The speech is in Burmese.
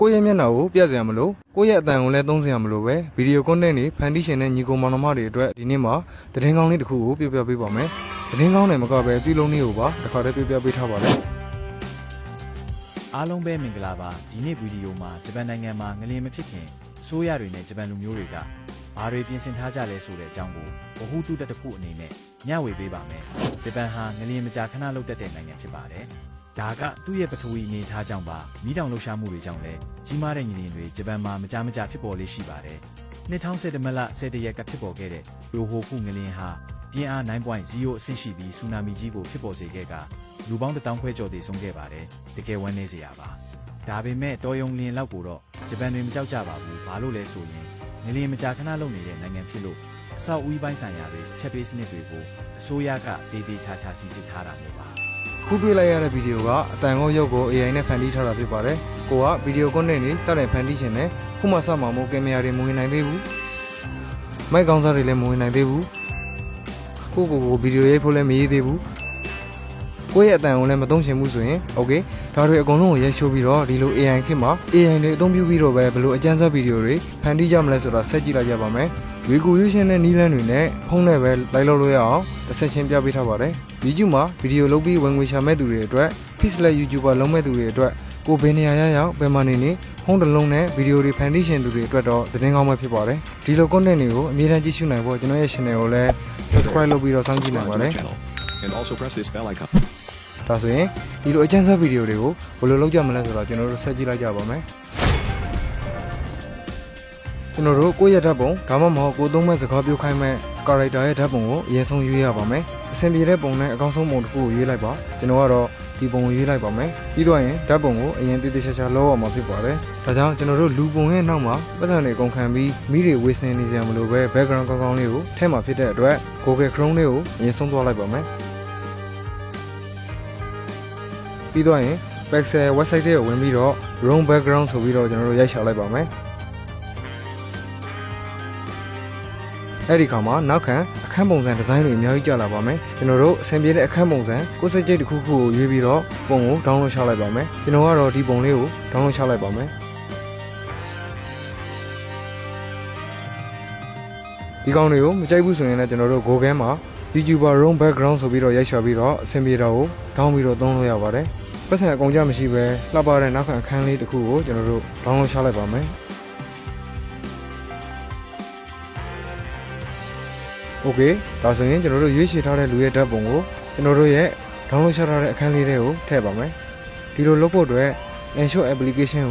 ကိုယ့်ရဲ့မျက်နှာကိုပြစရာမလိုကိုယ့်ရဲ့အတန်ကိုလည်းသုံးစရာမလိုပဲဗီဒီယိုကွန်တက်တွေဖန်တီးရှင်တဲ့ညီကောင်မောင်နှမတွေအတွက်ဒီနေ့မှာသတင်းကောင်းလေးတစ်ခုကိုပြပြပေးပါမယ်သတင်းကောင်းတယ်မကပဲပြုလုံးလေးကိုပါတစ်ခါတည်းပြပြပေးထားပါလေအားလုံးပဲမင်္ဂလာပါဒီနေ့ဗီဒီယိုမှာဂျပန်နိုင်ငံမှာငလျင်မဖြစ်ခင်ဆိုးရတွေနဲ့ဂျပန်လူမျိုးတွေကဘာတွေပြင်ဆင်ထားကြလဲဆိုတဲ့အကြောင်းကိုဗဟုတုတတစ်ခုအနေနဲ့မျှဝေပေးပါမယ်ဂျပန်ဟာငလျင်မကြာခဏလှုပ်တတ်တဲ့နိုင်ငံဖြစ်ပါတယ် ဒါကသူ့ရဲ့ပထဝီအနေအထားကြောင့်ပါမိတောင်လှုပ်ရှားမှုတွေကြောင့်လည်းကြီးမားတဲ့ငလျင်တွေဂျပန်မှာမကြာမကြာဖြစ်ပေါ်လေးရှိပါတယ်2010မလ10ရက်ကဖြစ်ပေါ်ခဲ့တဲ့ရိုဟိုခုငလျင်ဟာပြင်းအား9.0အဆင့်ရှိပြီးဆူနာမီကြီးကိုဖြစ်ပေါ်စေခဲ့ကလူပေါင်းတစ်တောင်းခွဲကျော်တည်ဆုံးခဲ့ပါတယ်တကယ်ဝမ်းနည်းစရာပါဒါပေမဲ့တော်ယုံလင်းလောက်ကိုတော့ဂျပန်တွေမကြောက်ကြပါဘူး။ဘာလို့လဲဆိုရင်ငလျင်မကြာခဏလုပ်နေတဲ့နိုင်ငံဖြစ်လို့အဆောက်အဦပိုင်းဆိုင်ရာတွေချက်ပေးစနစ်တွေကိုအစိုးရကတေးသေးချာချာစီစစ်ထားတာမျိုးပါ ခုတွေ့လိုက်ရတဲ့ဗီဒီယိုကအတန်ကုန်ရုပ်ကို AI နဲ့ဖန်တီးထားတာဖြစ်ပါတယ်။ကိုကဗီဒီယိုကွန်နဲ့နေစတဲ့ဖန်တီးခြင်းနဲ့ခုမှစမှာမို့ကင်မရာတွေမဝင်နိုင်သေးဘူး။မိုက်ကောင်းစားတွေလည်းမဝင်နိုင်သေးဘူး။ကိုကိုကိုဗီဒီယိုရိုက်ဖို့လည်းမရေးသေးဘူး။ကိုယ့်ရဲ့အတန်ကိုလည်းမသုံးချင်ဘူးဆိုရင် okay ဒါတွေအကုန်လုံးကိုရိုက်ချိုးပြီးတော့ဒီလို AI ခင်မှာ AI တွေအသုံးပြုပြီးတော့ပဲဘယ်လိုအကြမ်းဆက်ဗီဒီယိုတွေဖန်တီးကြမလဲဆိုတာဆက်ကြည့်လိုက်ကြပါမယ်။ ဝီကူယူရှင်နဲ့နီးလန်းတွေနဲ့ဖုန်းနဲ့ပဲလိုက်လို့လို့ရအောင်တစ်ဆက်ချင်းပြပေးထားပါတယ် YouTube မှာဗီဒီယိုလုပ်ပြီးဝင်ငွေရှာမဲ့သူတွေအတွက် Pixel YouTuber လုံးမဲ့သူတွေအတွက်ကိုဘယ်နေရာရရောက်ဘယ်မှာနေနေဖုန်းတစ်လုံးနဲ့ဗီဒီယိုတွေဖန်တီးရှင်သူတွေအတွက်တော့သတင်းကောင်းပဲဖြစ်ပါတယ်ဒီလို content တွေကိုအမြဲတမ်းကြည့်ရှုနိုင်ဖို့ကျွန်တော်ရဲ့ channel ကိုလည်း subscribe လုပ်ပြီးတော့စောင့်ကြည့်နိုင်ပါတယ် channel. And also press this bell icon. ဒါဆိုရင်ဒီလိုအကျဉ်းစားဗီဒီယိုတွေကိုဘယ်လိုလုပ်ကြမလဲဆိုတော့ကျွန်တော်တို့ဆက်ကြည့်လိုက်ကြပါမယ် ကျွန်တော်တို့ကိုယ့်ရဲ့ဓာတ်ပုံဒါမှမဟုတ်ကိုယ်သုံးမဲ့စကားပြောခိုင်းမဲ့ character ရဲ့ဓာတ်ပုံကိုအရင်ဆုံးရွေးရပါမယ်အဆင်ပြေတဲ့ပုံနဲ့အကောင်းဆုံးပုံတစ်ခုကိုရွေးလိုက်ပါကျွန်တော်ကတော့ဒီပုံကိုရွေးလိုက်ပါမယ်ပြီးတော့ရင်ဓာတ်ပုံကိုအရင်တည်တည်ချာချာလောက်အောင်မှာဖြစ်ပါတယ်ဒါကြောင့်ကျွန်တော်တို့လူပုံရဲ့နောက်မှာပတ်စံတွေကုန်ခံပြီးမိတွေဝေစင်နေစရာမလိုပဲ background ကောင်းကောင်းလေးကိုထည့်မှာဖြစ်တဲ့အတွက် Google Chrome လေးကိုအရင်ဆုံးသွားလိုက်ပါမယ်ပြီးတော့ရင် Pixel website ထဲကိုဝင်ပြီးတော့ room background ဆိုပြီးတော့ကျွန်တော်တို့ရိုက်ရှာလိုက်ပါမယ် အဲ့ဒီခါမှာနောက်ခံအခန်းပုံစံဒီဇိုင်းတွေအများကြီးကြာလာပါမယ်ကျွန်တော်တို့အဆင်ပြေတဲ့အခန်းပုံစံကိုယ်စိတ်ကြိတ်တစ်ခုခုကိုရွေးပြီးတော့ပုံကို download ချလိုက်ပါမယ်ကျွန်တော်ကတော့ဒီပုံလေးကို download ချလိုက်ပါမယ်ဒီကောင်တွေကိုမကြိုက်ဘူးဆိုရင်လည်းကျွန်တော်တို့ Google မှာ YouTuber room background ဆိုပြီးတော့ရိုက်ရှာပြီးတော့အဆင်ပြေတာကို down ပြီးတော့သုံးလို့ရပါတယ်ပတ်စံအကုန်ကြမရှိပဲလှပတဲ့နောက်ခံအခန်းလေးတစ်ခုကိုကျွန်တော်တို့ download ချလိုက်ပါမယ် ။ Okay ဒါဆိုရင်ကျွန်တော်တို့ရွေးချယ်ထားတဲ့လူရဲ့ဓာတ်ပုံကိုကျွန်တော်တို့ရဲ့ download ချထားတဲ့အခန်းလေးတွေကိုထည့်ပါမယ်။ဒီလိုလုပ်ဖို့အတွက် Ensure application ကို